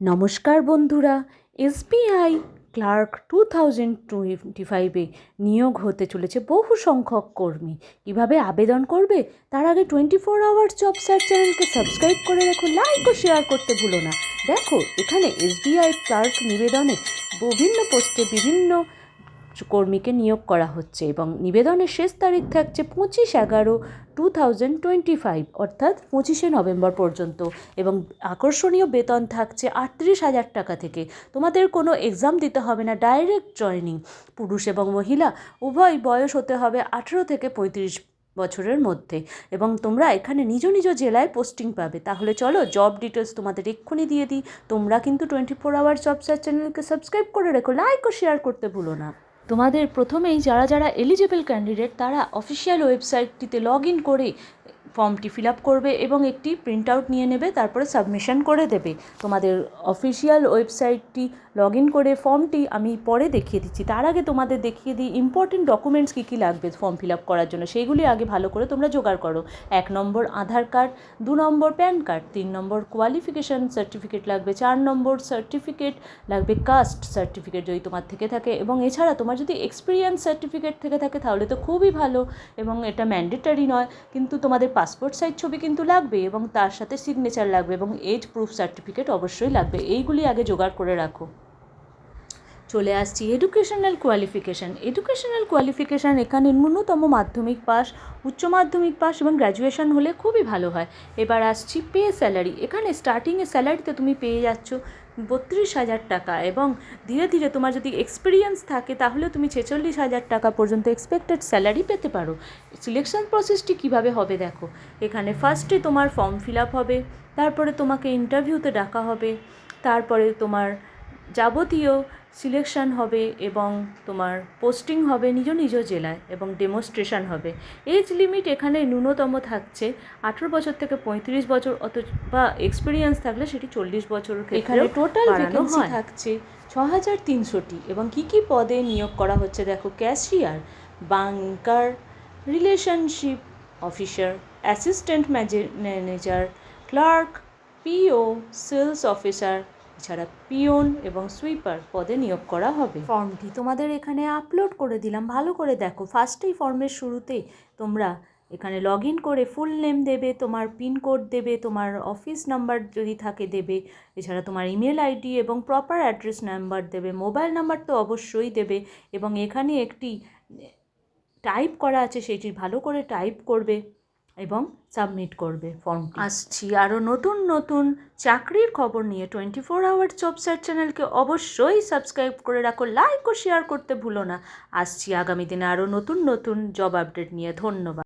নমস্কার বন্ধুরা, SBI clerk two thousand twenty ফাইভে নিয়োগ হতে চলেছে বহু সংখ্যক কর্মী। কীভাবে আবেদন করবে? তার আগে twenty four hours job search চ্যানেলকে সাবস্ক্রাইব করে রেখো লাইক ও শেয়ার করতে ভুলো না। দেখো, এখানে এসবিআই ক্লার্ক নিবেদনে বিভিন্ন পোস্টে বিভিন্ন কর্মীকে নিয়োগ করা হচ্ছে এবং নিবেদনের শেষ তারিখ থাকছে পঁচিশ এগারো টু থাউজেন্ড টোয়েন্টি ফাইভ, অর্থাৎ পঁচিশে নভেম্বর পর্যন্ত এবং আকর্ষণীয় বেতন থাকছে আটত্রিশ হাজার টাকা থেকে। তোমাদের কোনো এক্সাম দিতে হবে না ডাইরেক্ট জয়নিং পুরুষ এবং মহিলা, উভয় বয়স হতে হবে আঠেরো থেকে পঁয়ত্রিশ বছরের মধ্যে এবং তোমরা এখানে নিজ নিজ জেলায় পোস্টিং পাবে। তাহলে চলো জব ডিটেলস তোমাদের এক্ষুনি দিয়ে দিই। তোমরা কিন্তু টোয়েন্টি ফোর আওয়ার জব চ্যানেলকে সাবস্ক্রাইব করে রেখো লাইক ও শেয়ার করতে ভুলো না। তোমাদের প্রথমেই যারা যারা এলিজিবল ক্যান্ডিডেট তারা অফিসিয়াল ওয়েবসাইটটিতে লগ ইন করে ফর্মটি ফিল আপ করবে এবং একটি প্রিন্ট আউট নিয়ে নেবে, তারপরে সাবমিশন করে দেবে। তোমাদের অফিসিয়াল ওয়েবসাইটটি লগ ইন করে ফর্মটি আমি পরে দেখিয়ে দিচ্ছি। তার আগে তোমাদের দেখিয়ে দিই ইম্পর্টেন্ট ডকুমেন্টস কী কী লাগবে ফর্ম ফিল আপ করার জন্য। সেইগুলি আগে ভালো করে তোমরা জোগাড় করো। এক নম্বর আধার কার্ড দু নম্বর প্যান কার্ড তিন নম্বর কোয়ালিফিকেশান সার্টিফিকেট লাগবে, চার নম্বর সার্টিফিকেট লাগবে কাস্ট সার্টিফিকেট যদি তোমার থেকে থাকে। এবং এছাড়া তোমার যদি এক্সপিরিয়েন্স সার্টিফিকেট থেকে থাকে, তাহলে তো খুবই ভালো। এবং এটা ম্যান্ডেটারি নয়, কিন্তু তোমাদের পাসপোর্ট সাইজ ছবি কিন্তু লাগবে এবং তার সাথে সিগনেচার লাগবে এবং এজ প্রুফ সার্টিফিকেট অবশ্যই লাগবে। এইগুলি আগে জোগাড় করে রাখো। চলে আসছি। এডুকেশনাল কোয়ালিফিকেশান এডুকেশনাল কোয়ালিফিকেশান এখানে ন্যূনতম মাধ্যমিক পাস উচ্চ মাধ্যমিক পাস এবং গ্র্যাজুয়েশন হলে খুবই ভালো হয়। এবার আসছি পে স্যালারি এখানে স্টার্টিংয়ে স্যালারিতে তুমি পেয়ে যাচ্ছ বত্রিশ হাজার টাকা এবং ধীরে ধীরে তোমার যদি এক্সপিরিয়েন্স থাকে তাহলে তুমি ছেচল্লিশ হাজার টাকা পর্যন্ত এক্সপেক্টেড স্যালারি পেতে পারো। সিলেকশন প্রসেসটি কীভাবে হবে দেখো। এখানে ফার্স্টে তোমার ফর্ম ফিল আপ হবে, তারপরে তোমাকে ইন্টারভিউতে ডাকা হবে, তারপরে তোমার যাবতীয় সিলেকশন হবে এবং তোমার পোস্টিং হবে নিজ নিজ জেলায় এবং ডেমনস্ট্রেশন হবে। এজ লিমিট এখানে ন্যূনতম থাকছে আঠেরো বছর থেকে পঁয়ত্রিশ বছর অত বা এক্সপিরিয়েন্স থাকলে সেটি চল্লিশ বছর এখানে টোটাল ভ্যাকেন্সি থাকছে ছ হাজার তিনশোটি এবং কী কী পদে নিয়োগ করা হচ্ছে? দেখো cashier banker relationship officer assistant manager clerk PO sales officer এছাড়া পিওন এবং সুইপার পদে নিয়োগ করা হবে। ফর্মটি তোমাদের এখানে আপলোড করে দিলাম, ভালো করে দেখো। ফার্স্টেই ফর্মের শুরুতেই তোমরা এখানে লগ ইন করে ফুল নেম দেবে, তোমার পিনকোড দেবে, তোমার অফিস নাম্বার যদি থাকে দেবে, এছাড়া তোমার ইমেল আইডি এবং প্রপার অ্যাড্রেস নাম্বার দেবে, মোবাইল নাম্বার তো অবশ্যই দেবে এবং এখানে একটি টাইপ করা আছে সেটি ভালো করে টাইপ করবে। এবং সাবমিট করবে ফর্ম আসছি। আরও নতুন নতুন চাকরির খবর নিয়ে twenty four hour job search চ্যানেলকে অবশ্যই সাবস্ক্রাইব করে রাখো লাইক ও শেয়ার করতে ভুলো না। আসছি আগামী দিনে আরও নতুন নতুন জব আপডেট নিয়ে। ধন্যবাদ।